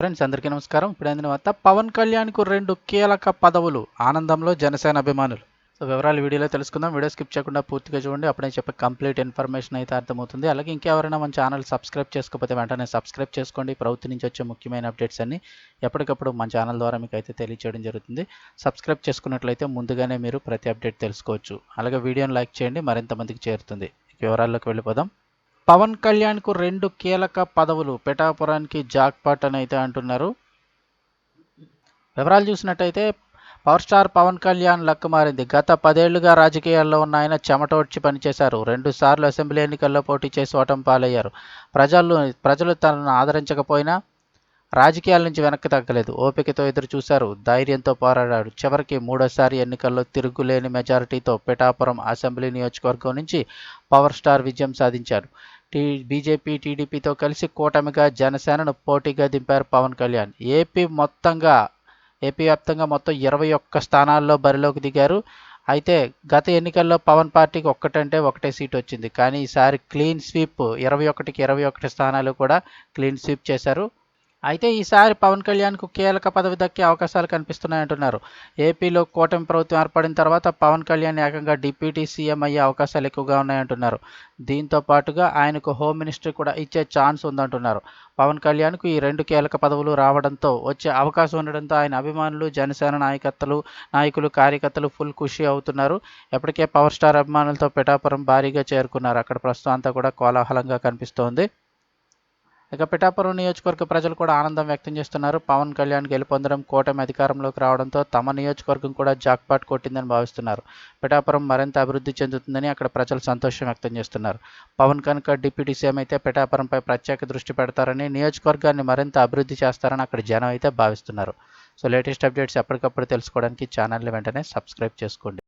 Friends అందరికీ నమస్కారం. ఇప్పుడు అందిన వార్త పవన్ కళ్యాణ్కు రెండు కీలక పదవులు ఆనందంలో జనసేన అభిమానులు. సో వివరాలు వీడియోలో తెలుసుకుందాం. వీడియో స్కిప్ చేయకుండా పూర్తిగా చూడండి. అప్పుడే చెప్పే కంప్లీట్ ఇన్ఫర్మేషన్ అయితే అర్థమవుతుంది. అలాగే ఇంకెవరైనా మన ఛానల్ సబ్స్క్రైబ్ చేసుకోకపోతే వెంటనే సబ్స్క్రైబ్ చేసుకోండి. ప్రభుత్వం నుంచి వచ్చే ముఖ్యమైన అప్డేట్స్ అన్ని ఎప్పటికప్పుడు మన ఛానల్ ద్వారా మీకు అయితే తెలియచేయడం జరుగుతుంది. సబ్స్క్రైబ్ చేసుకున్నట్లయితే ముందుగానే మీరు ప్రతి అప్డేట్ తెలుసుకోవచ్చు. అలాగే వీడియోని లైక్ చేయండి. మరింత మందికి చేరుతుంది. వివరాల్లోకి వెళ్ళిపోదాం. పవన్ కళ్యాణ్కు రెండు కీలక పదవులు పిఠాపురానికి జాక్పాట్ అని అయితే అంటున్నారు. వివరాలు చూసినట్టయితే power star Pawan Kalyan luck మారింది. గత పదేళ్ళుగా రాజకీయాల్లో ఉన్న ఆయన చెమటోడ్చి పనిచేశారు. రెండు సార్లు అసెంబ్లీ ఎన్నికల్లో పోటీ చేసి ఓటం పాలయ్యారు. ప్రజలు ప్రజలు తనను ఆదరించకపోయినా రాజకీయాల నుంచి వెనక్కి తగ్గలేదు. ఓపికతో ఎదురు చూశారు ధైర్యంతో పోరాడాడు. చివరికి మూడోసారి ఎన్నికల్లో తిరుగులేని మెజారిటీతో పిఠాపురం అసెంబ్లీ నియోజకవర్గం నుంచి పవర్ స్టార్ విజయం సాధించారు టీ బీజేపీ టీడీపీతో కలిసి కూటమిగా జనసేనను పోటీగా దింపారు పవన్ కళ్యాణ్. ఏపీ మొత్తంగా ఏపీ వ్యాప్తంగా మొత్తం ఇరవై ఒక్క స్థానాల్లో బరిలోకి దిగారు. అయితే గత ఎన్నికల్లో పవన్ పార్టీకి ఒక్కటంటే ఒకటే సీట్ వచ్చింది. కానీ ఈసారి క్లీన్ స్వీప్ ఇరవై ఒకటికి ఇరవై ఒకటి స్థానాలు కూడా క్లీన్ స్వీప్ చేశారు. అయితే ఈసారి పవన్ కళ్యాణ్కు కీలక పదవి దక్కే అవకాశాలు కనిపిస్తున్నాయంటున్నారు ఏపీలో కూటమి ప్రభుత్వం ఏర్పడిన తర్వాత పవన్ కళ్యాణ్ ఏకంగా డిప్యూటీ సీఎం అయ్యే అవకాశాలు ఎక్కువగా ఉన్నాయంటున్నారు దీంతో పాటుగా ఆయనకు హోమ్ మినిస్టర్ కూడా ఇచ్చే ఛాన్స్ ఉందంటున్నారు. పవన్ కళ్యాణ్కు ఈ రెండు కీలక పదవులు రావడంతో వచ్చే అవకాశం ఉండడంతో ఆయన అభిమానులు జనసేన నాయకత్వలు నాయకులు కార్యకర్తలు ఫుల్ ఖుషి అవుతున్నారు. ఎప్పటికే పవర్ స్టార్ అభిమానులతో పిఠాపురం భారీగా చేరుకున్నారు. అక్కడ ప్రస్తుతం అంతా కూడా కోలాహలంగా కనిపిస్తోంది. ఇక పిఠాపురం నియోజకవర్గ ప్రజలు కూడా ఆనందం వ్యక్తం చేస్తున్నారు. పవన్ కళ్యాణ్ గెలుపొందడం కూటమి అధికారంలోకి రావడంతో తమ నియోజకవర్గం కూడా జాక్పాట్ కొట్టిందని భావిస్తున్నారు. పిఠాపురం మరింత అభివృద్ధి చెందుతుందని అక్కడ ప్రజలు సంతోషం వ్యక్తం చేస్తున్నారు. పవన్ కనుక డిప్యూటీ సీఎం అయితే పిఠాపురంపై ప్రత్యేక దృష్టి పెడతారని నియోజకవర్గాన్ని మరింత అభివృద్ధి చేస్తారని అక్కడ జనం అయితే భావిస్తున్నారు. సో లేటెస్ట్ అప్డేట్స్ ఎప్పటికప్పుడు తెలుసుకోవడానికి ఛానల్ని వెంటనే సబ్స్క్రైబ్ చేసుకోండి.